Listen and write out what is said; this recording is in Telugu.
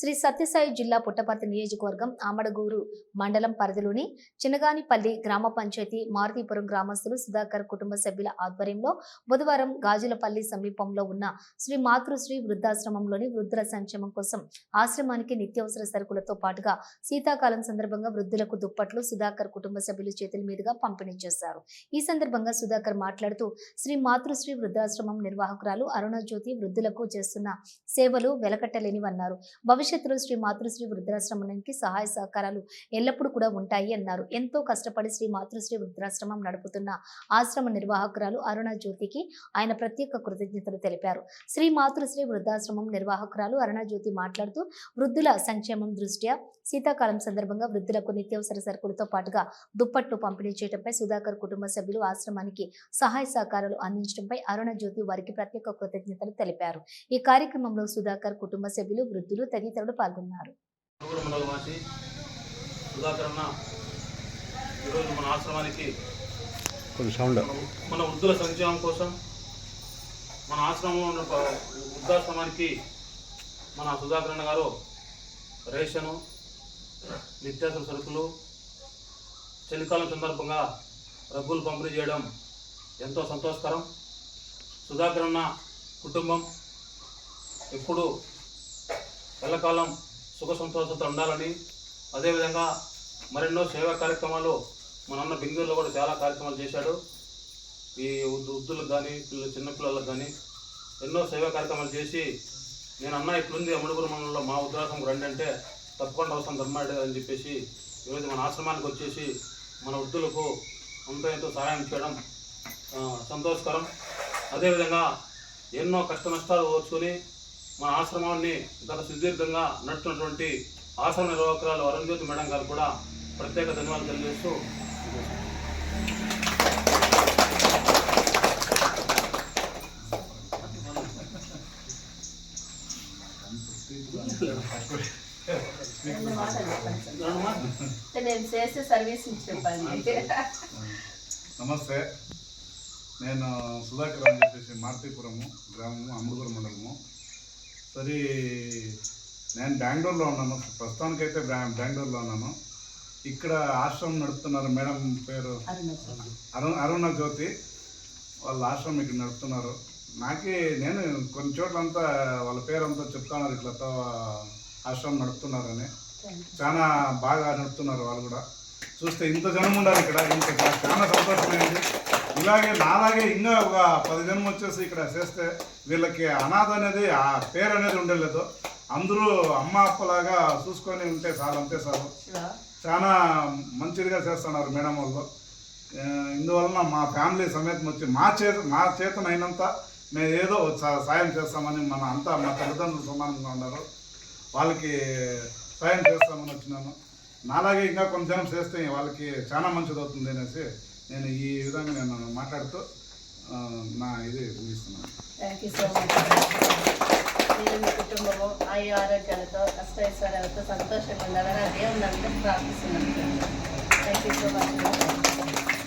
శ్రీ సత్యసాయి జిల్లా పుట్టపర్తి నియోజకవర్గం ఆమడగూరు మండలం పరిధిలోని చిన్నగానిపల్లి గ్రామ పంచాయతీ మారుతీపురం గ్రామస్తులు సుధాకర్ కుటుంబ సభ్యుల ఆధ్వర్యంలో బుధవారం గాజులపల్లి సమీపంలో ఉన్న శ్రీ మాతృశ్రీ వృద్ధాశ్రమంలోని వృద్ధుల సంక్షేమం కోసం ఆశ్రమానికి నిత్యావసర సరుకులతో పాటుగా శీతాకాలం సందర్భంగా వృద్ధులకు దుప్పట్లు సుధాకర్ కుటుంబ సభ్యుల చేతుల మీదుగా పంపిణీ చేశారు. ఈ సందర్భంగా సుధాకర్ మాట్లాడుతూ శ్రీ మాతృశ్రీ వృద్ధాశ్రమం నిర్వాహకురాలు అరుణజ్యోతి వృద్ధులకు చేస్తున్న సేవలు వెలకట్టలేనివన్నారు. భవిష్యత్తులో శ్రీ మాతృశ్రీ వృద్ధాశ్రమానికి సహాయ సహకారాలు ఎల్లప్పుడూ కూడా ఉంటాయి అన్నారు. ఎంతో కష్టపడి శ్రీ మాతృశ్రీ వృద్ధాశ్రమం నడుపుతున్న ఆశ్రమ నిర్వాహకురాలు అరుణ జ్యోతికి ఆయన ప్రత్యేక కృతజ్ఞతలు తెలిపారు. శ్రీ మాతృశ్రీ వృద్ధాశ్రమం నిర్వాహకురాలు అరుణ జ్యోతి మాట్లాడుతూ వృద్ధుల సంక్షేమం దృష్ట్యా శీతాకాలం సందర్భంగా వృద్ధులకు నిత్యావసర సరుకులతో పాటుగా దుప్పట్లు పంపిణీ చేయడంపై సుధాకర్ కుటుంబ సభ్యులు ఆశ్రమానికి సహాయ సహకారాలు అందించడంపై అరుణ జ్యోతి వారికి ప్రత్యేక కృతజ్ఞతలు తెలిపారు. ఈ కార్యక్రమంలో సుధాకర్ కుటుంబ సభ్యులు వృద్ధులు తదితరులు పాల్గొన్నారు. ఈరోజు మన ఆశ్రమానికి కొంచెం సౌండ్. మన- వృద్ధుల సంక్షేమం కోసం మన ఆశ్రమంలో ఉన్న వృద్ధాశ్రమానికి మన సుధాకర్ అన్న గారు రేషను నిత్యావసర సరుకులు చలికాలం సందర్భంగా రగ్గులు పంపిణీ చేయడం ఎంతో సంతోషకరం. సుధాకర్ అన్న కుటుంబం ఎప్పుడు ఎల్లకాలం సుఖ సంతోషంతో ఉండాలని అదేవిధంగా మరెన్నో సేవా కార్యక్రమాలు మన అన్న బెంగళూరులో కూడా చాలా కార్యక్రమాలు చేశాడు. ఈ వృద్ధు- వృద్ధులకు కానీ పిల్లలు చిన్నపిల్లలకు కానీ ఎన్నో సేవా కార్యక్రమాలు చేసి నేను అన్న ఇట్లుంది అమడుగురు మండలంలో మా ఉద్రాసం రండి అంటే తప్పకుండా అవసరం ధర్మాడు అని చెప్పేసి ఈరోజు మన ఆశ్రమానికి వచ్చేసి మన వృద్ధులకు అంతో ఎంతో సహాయం చేయడం సంతోషకరం. అదేవిధంగా ఎన్నో కష్ట నష్టాలు ఓర్చుకొని మన ఆశ్రమాన్ని గత సుదీర్ఘంగా నడుస్తున్నటువంటి ఆశ్రమ నిర్వాహకురాలు అరుణ్జ్యోతి మేడం గారు కూడా ప్రత్యేక ధన్యవాదాలు తెలియజేస్తూ నేను చేసే సర్వీస్ చెప్పండి. నమస్తే. నేను సుధాకర్ అని చెప్పేసి మార్తీపురము గ్రామము అమృతపురం మండలము. సరే నేను బెంగళూరులో ఉన్నాను. ప్రస్తుతానికైతే బెంగళూరులో ఉన్నాను. ఇక్కడ ఆశ్రమం నడుపుతున్నారు మేడం పేరు? అరుణ అరుణ జ్యోతి. వాళ్ళ ఆశ్రమం ఇక్కడ నడుపుతున్నారు. నాకే నేను కొన్ని చోట్లంతా వాళ్ళ పేరంతా చెప్తున్నారు ఇట్లా తో ఆశ్రమం నడుపుతున్నారని. చాలా బాగా నడుపుతున్నారు వాళ్ళు కూడా. చూస్తే ఇంత జనం ఉండాలి ఇక్కడ. ఇంత చాలా సంతోషమైంది. ఇలాగే నాలాగే ఇంకా ఒక పది జనం వచ్చేసి ఇక్కడ చేస్తే వీళ్ళకి అనాథ అనేది ఆ పేరు అనేది ఉండలేదు. అందరూ అమ్మ అప్పలాగా చూసుకొని ఉంటే చాలు అంతే చాలు చాలా మంచిదిగా చేస్తున్నారు మేడం వాళ్ళు. ఇందువలన మా ఫ్యామిలీ సమేతం వచ్చి మా చేత మా చేతనైనంత మేము ఏదో సాయం చేస్తామని మన అంతా మా తల్లిదండ్రులు సమానంగా ఉన్నారు. వాళ్ళకి సాయం చేస్తామని వచ్చినాను. నాలాగే ఇంకా కొంచెం చేస్తే వాళ్ళకి చాలా మంచిది అవుతుంది అనేసి నేను ఈ విధంగా నేను మాట్లాడుతూ ఆ, నా ఇది ముగిస్తున్నాను. థ్యాంక్ యూ సో మచ్ మీరు మీ కుటుంబము ఆయు ఆరోగ్యాలతో అష్టైశ్వర్యాలతో సంతోషంగా ఉండాలని దేవుని అందరూ ప్రార్థిస్తున్నాను. Thank you so much